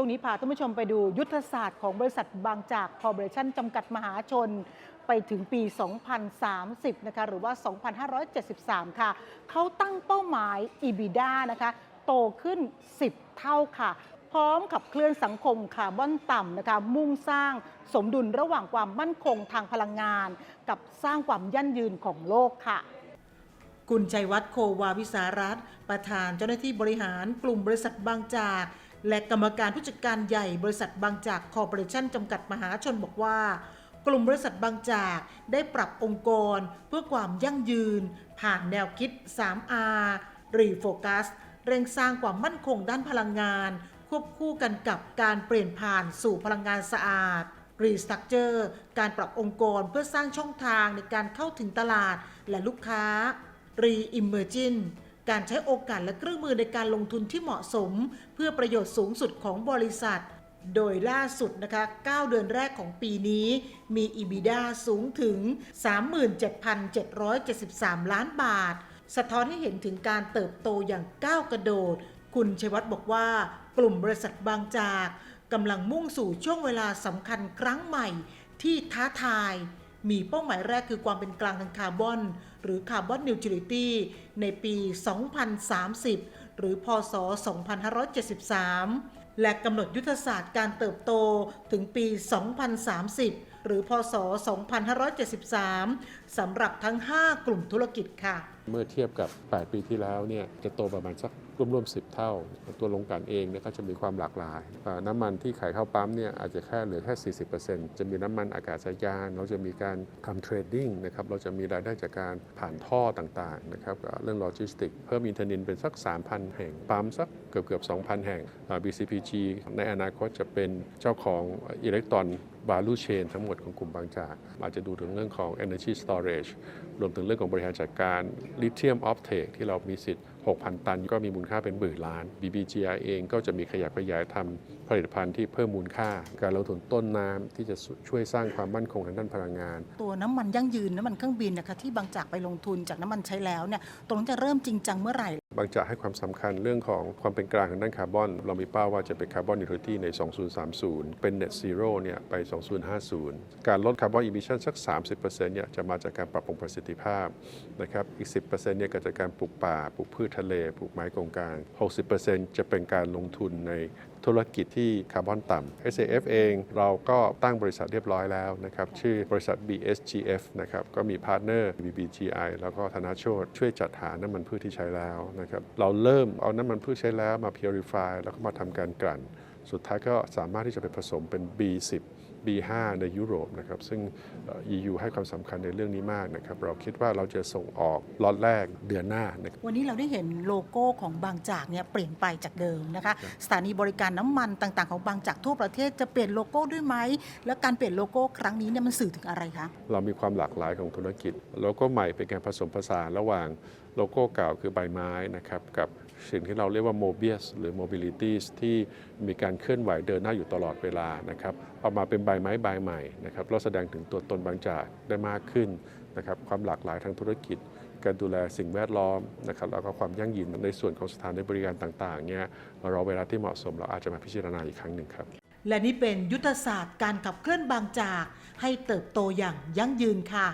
ช่วงนี้พาท่านผู้ชมไปดูยุทธศาสตร์ของบริษัทบางจากคอร์ปอเรชั่นจำกัดมหาชน ไปถึงปี 2030 นะคะ หรือว่า 2573 ค่ะ เขาตั้งเป้าหมาย EBITDA นะคะ โตขึ้น 10 เท่าค่ะพร้อมขับเคลื่อนสังคมคาร์บอนต่ำนะคะมุ่งสร้างสมดุลระหว่างความมั่นคงทางพลังงาน กับสร้างความยั่งยืนของโลกค่ะ คุณชัยวัฒน์โควาวิสารัตประธานเจ้าหน้าที่บริหารกลุ่มบริษัทบางจาก และกรรมการผู้จัดการใหญ่บริษัทบางจากคอร์ปอเรชั่นจำกัดมหาชนบอกว่า กลุ่มบริษัทบางจากได้ปรับองค์กรเพื่อความยั่งยืน ผ่านแนวคิด 3R Refocus เร่งสร้างความมั่นคงด้านพลังงาน ควบคู่กันกับการเปลี่ยนผ่านสู่พลังงานสะอาด Restructure การปรับองค์กรเพื่อสร้างช่องทางในการเข้าถึงตลาดและลูกค้า Re-Emerging การใช้โอกาสและเครื่องมือในการลงทุนที่เหมาะสม เพื่อประโยชน์สูงสุดของบริษัท โดยล่าสุดนะคะ 9 เดือนแรกของปีนี้ มี EBITDA สูงถึง 37,773 ล้านบาท สะท้อนให้เห็นถึงการเติบโตอย่างก้าวกระโดด คุณชัยวัฒน์บอกว่ากลุ่มบริษัทบางจากกำลังมุ่งสู่ช่วงเวลาสำคัญครั้งใหม่ที่ท้าทาย มีเป้าหมายแรกคือความเป็นกลางทางคาร์บอน หรือคาร์บอนนิวทรัลิตี้ในปี 2030 หรือพศ 2573 และกำหนดยุทธศาสตร์การเติบโตถึงปี 2030หรือพศ 2573 สำหรับทั้ง 5 กลุ่มธุรกิจค่ะ เมื่อเทียบกับ 8 ปีที่แล้วเนี่ยจะโตประมาณสักร่วมๆ10 เท่า ตัวโรงกลั่นเองเนี่ยก็จะมีความหลากหลาย น้ำมันที่ขายเข้าปั๊มเนี่ยอาจจะแค่เหลือแค่ 40%จะมีน้ำมันอากาศยาน เราจะมีการทำเทรดดิ้งนะครับ เราจะมีรายได้จากการผ่านท่อต่างๆนะครับ เรื่องโลจิสติก เพิ่มอินเทอร์เน็ตเป็นสัก 3,000 แห่ง ปั๊มสักเกือบเกือบ2,000 แห่ง BCPG ในอนาคตจะเป็นเจ้าของอิเล็กตรอนบาลูเชนทั้งหมดของกลุ่มบางจาก อาจจะดูถึงเรื่องของ Energy Storage รวมถึงเรื่องของบริหารจัดการ Lithium Offtake ที่เรามีสิทธิ์ 6,000 ตัน ก็มีมูลค่าเป็นหมื่นล้าน BBGI เองก็จะมีขยับขยายทำผลิตภัณฑ์ที่เพิ่มมูลค่า การลงทุนต้นน้ำที่จะช่วยสร้างความมั่นคงทางด้านพลังงาน ตัวน้ำมันยั่งยืนน้ำมันเครื่องบินนะคะที่บางจากไปลงทุนจากน้ำมันใช้แล้วเนี่ยตรงจะเริ่มจริงจังเมื่อไหร่ บางจากให้ความสำคัญเรื่องของความเป็นกลางทางด้านคาร์บอน เรามีเป้าว่าจะเป็นคาร์บอนนิวทรัลิตี้ใน 2030 เป็น net zero เนี่ยไป 2050 การลดคาร์บอนอิมิชันสัก 30%เนี่ยจะมาจากการปรับปรุงประสิทธิภาพนะครับ อีก 10%เนี่ยก็จากการปลูกป่า ปลูกพืชทะเล ปลูกไม้กงกลาง 60%จะเป็นการลงทุนในธุรกิจที่คาร์บอนต่ำ SAF เองเราก็ตั้งบริษัทเรียบร้อยแล้วนะครับ ชื่อบริษัท BSGF นะครับ ก็มีพาร์ทเนอร์ BBGI แล้วก็ธนาโชตช่วยจัดหาน้ำมันพืชที่ใช้แล้วนะครับ เราเริ่มเอาน้ำมันพืชใช้แล้วมา Purify แล้วก็มาทำการกลั่น สุดท้ายก็สามารถที่จะไปผสมเป็น B10 B5 ในยุโรปนะครับ ซึ่งเอ่อ EU ให้ความสำคัญในเรื่องนี้มากนะครับ เราคิดว่าเราจะส่งออกล็อตแรกเดือนหน้านะครับวันนี้เราได้เห็นโลโก้ของบางจากเนี่ยเปลี่ยนไปจากเดิมนะคะ สถานีบริการน้ำมันต่างๆ ของบางจากทั่วประเทศจะเปลี่ยนโลโก้ด้วยไหม แล้วการเปลี่ยนโลโก้ครั้งนี้เนี่ยมันสื่อถึงอะไรคะ เรามีความหลากหลายของธุรกิจ โลโก้ใหม่เป็นการผสมผสานระหว่างโลโก้เก่าคือใบไม้นะครับกับ สิ่งที่เราเรียกว่า Mobius หรือ Mobilities ที่มีการเคลื่อนไหวเดินหน้าอยู่ตลอดเวลานะครับเอามาเป็นใบไม้ใบใหม่นะครับเราแสดงถึงตัวตนบางจากได้มากขึ้นนะครับความหลากหลายทางธุรกิจ การดูแลสิ่งแวดล้อมนะครับแล้วก็ความยั่งยืนในส่วนของสถานบริการต่างๆเนี่ยรอเวลาที่เหมาะสมเราอาจจะมาพิจารณาอีกครั้งหนึ่งครับและนี่เป็นยุทธศาสตร์การขับเคลื่อนบางจาก ให้เติบโตอย่างยั่งยืนค่ะ